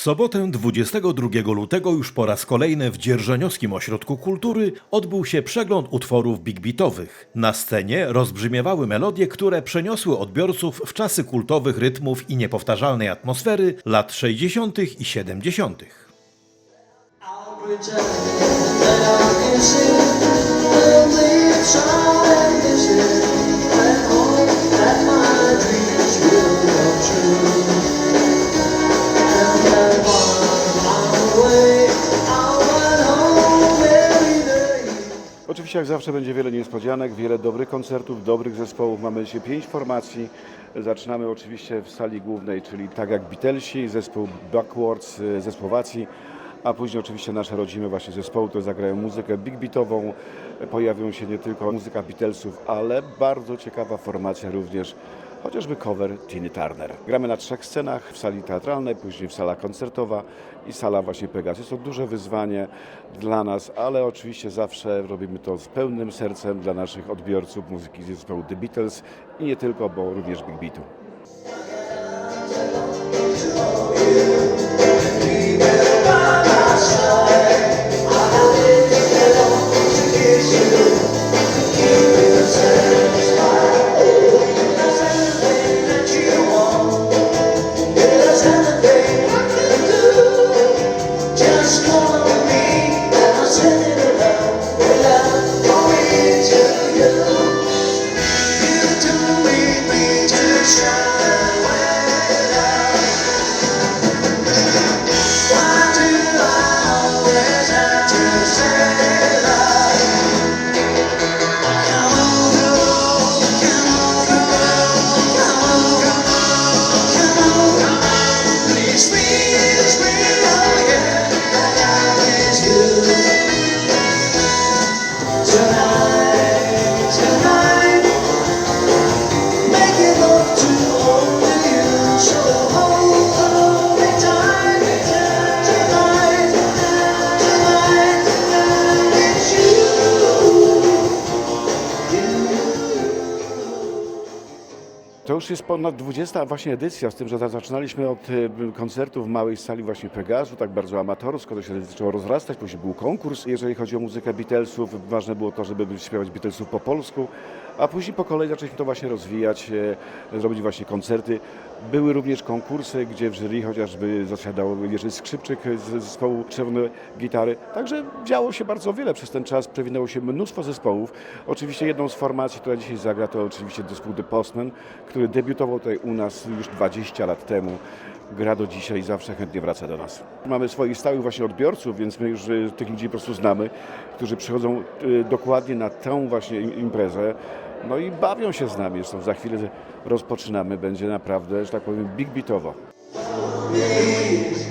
W sobotę 22 lutego już po raz kolejny w Dzierżoniowskim Ośrodku Kultury odbył się przegląd utworów big beatowych. Na scenie rozbrzmiewały melodie, które przeniosły odbiorców w czasy kultowych rytmów i niepowtarzalnej atmosfery lat 60. i 70. Oczywiście jak zawsze będzie wiele niespodzianek, wiele dobrych koncertów, dobrych zespołów. Mamy dzisiaj pięć formacji. Zaczynamy oczywiście w sali głównej, czyli tak jak Beatlesi, zespół Backwards ze Słowacji, a później oczywiście nasze rodzime właśnie zespoły, które zagrają muzykę big beatową. Pojawią się nie tylko muzyka Beatlesów, ale bardzo ciekawa formacja również chociażby cover Tiny Turner. Gramy na trzech scenach, w sali teatralnej, później w sala koncertowa i sala właśnie Pegasus. Jest to duże wyzwanie dla nas, ale oczywiście zawsze robimy to z pełnym sercem dla naszych odbiorców muzyki zespołu The Beatles i nie tylko, bo również Big Beatu. To już jest ponad 20 właśnie edycja, z tym, że za- zaczynaliśmy od e, koncertu w małej sali właśnie Pegasu, tak bardzo amatorsko, to się zaczęło rozrastać, później był konkurs, jeżeli chodzi o muzykę Beatlesów, ważne było to, żeby śpiewać Beatlesów po polsku, a później po kolei zaczęliśmy to właśnie rozwijać, e, robić właśnie koncerty. Były również konkursy, gdzie w jury chociażby zasiadał Jerzy Skrzypczyk z zespołu Czerwone Gitary, także działo się bardzo wiele przez ten czas, przewinęło się mnóstwo zespołów. Oczywiście jedną z formacji, która dzisiaj zagra, to oczywiście zespół The Postman, który debiutował tutaj u nas już 20 lat temu. Gra do dzisiaj i zawsze chętnie wraca do nas. Mamy swoich stałych właśnie odbiorców, więc my już y, tych ludzi po prostu znamy, którzy przychodzą y, dokładnie na tę właśnie im- imprezę. No i bawią się z nami. Zresztą za chwilę rozpoczynamy. Będzie naprawdę, że tak powiem, big. Please,